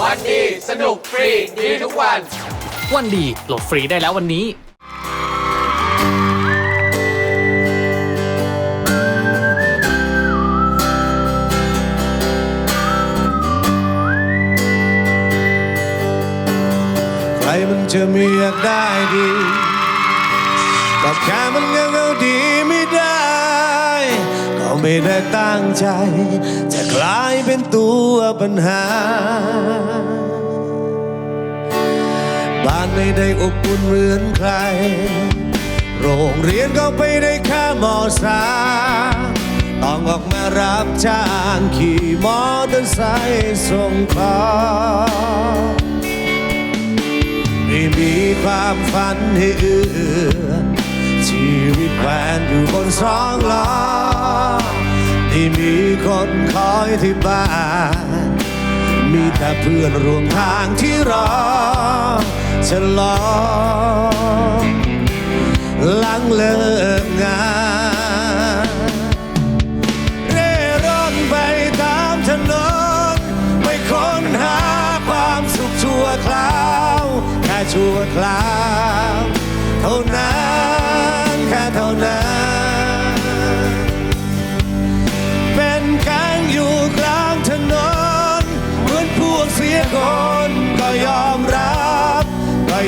วันดี สนุกฟรี ดีทุกวัน วันดีโหลดฟรีได้แล้ววันนี้ใครมันจะไม่อยากได้ดี ก็แค่มันยังเอาดีไม่ได้ก็ ไม่ได้ตั้งใจ จะกลายเป็นตัวปัญหา บ้านไม่ได้อบอุ่นเหมือนใคร โรงเรียนก็ไปได้แค่มอสาต้องออกมารับจ้างขี่มอเตอร์ไซค์ส่งของไม่มีความฝันให้เอื้อ ชีวิตแหวนอยู่บนสองล้อที่มีคนคอยที่บ้าน มีแต่เพื่อนร่วมทางที่รอฉลองหลังเลิกงาน เร่ร่อนไปตามถนนไปค้นหาความสุขชั่วคราว แค่ชั่วคราว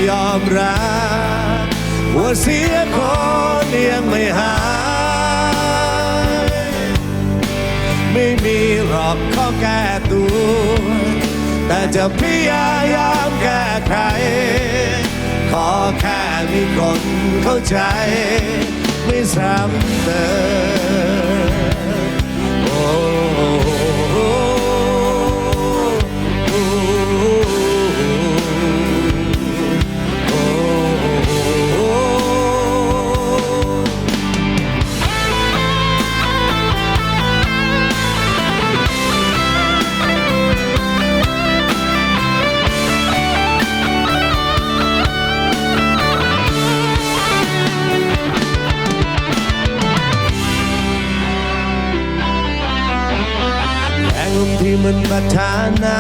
ยอมรับว่าเสียคนยังไม่หาย ไม่มีหรอกข้อแก้ตัว แต่จะพยายามแก้ไขขอแค่มีคนเข้าใจ ไม่ซ้ำเติม มันบัดทานา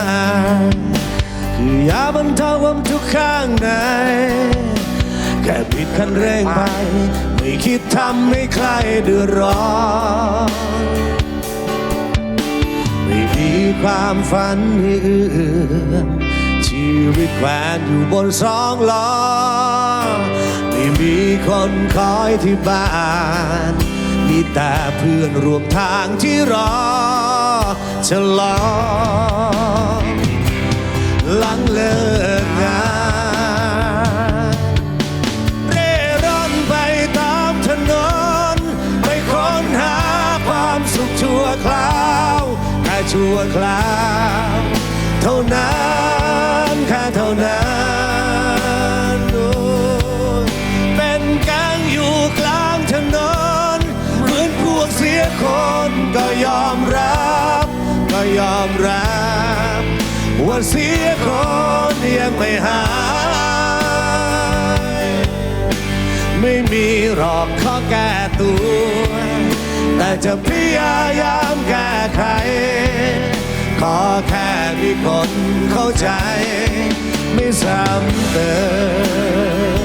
คือยาบรรเทาความทุกข์ข้างในแค่ปิดคันเร่งไป ไม่คิดทำให้ใครเดือดร้อนไม่มีความฝันให้เอื้อมชีวิตแขวนอยู่บนสองล้อไม่มีคนคอยที่บ้าน มีแต่เพื่อนร่วมทางที่รอ ฉลองหลังเลิกงานเร่ร่อนไปตามถนน ไปค้นหาความสุขชั่วคราวแค่ชั่วคราว เท่านั้นแค่เท่านั้นเป็นแก๊งอยู่กลางถนน เหมือนพวกเสียคนก็ยอมรับ ยอมรับว่าเสียคนยังไม่หาย ไม่มีหรอกข้อแก้ตัว แต่จะพยายามแก้ไข ขอแค่มีคนเข้าใจ ไม่ซ้ำเติม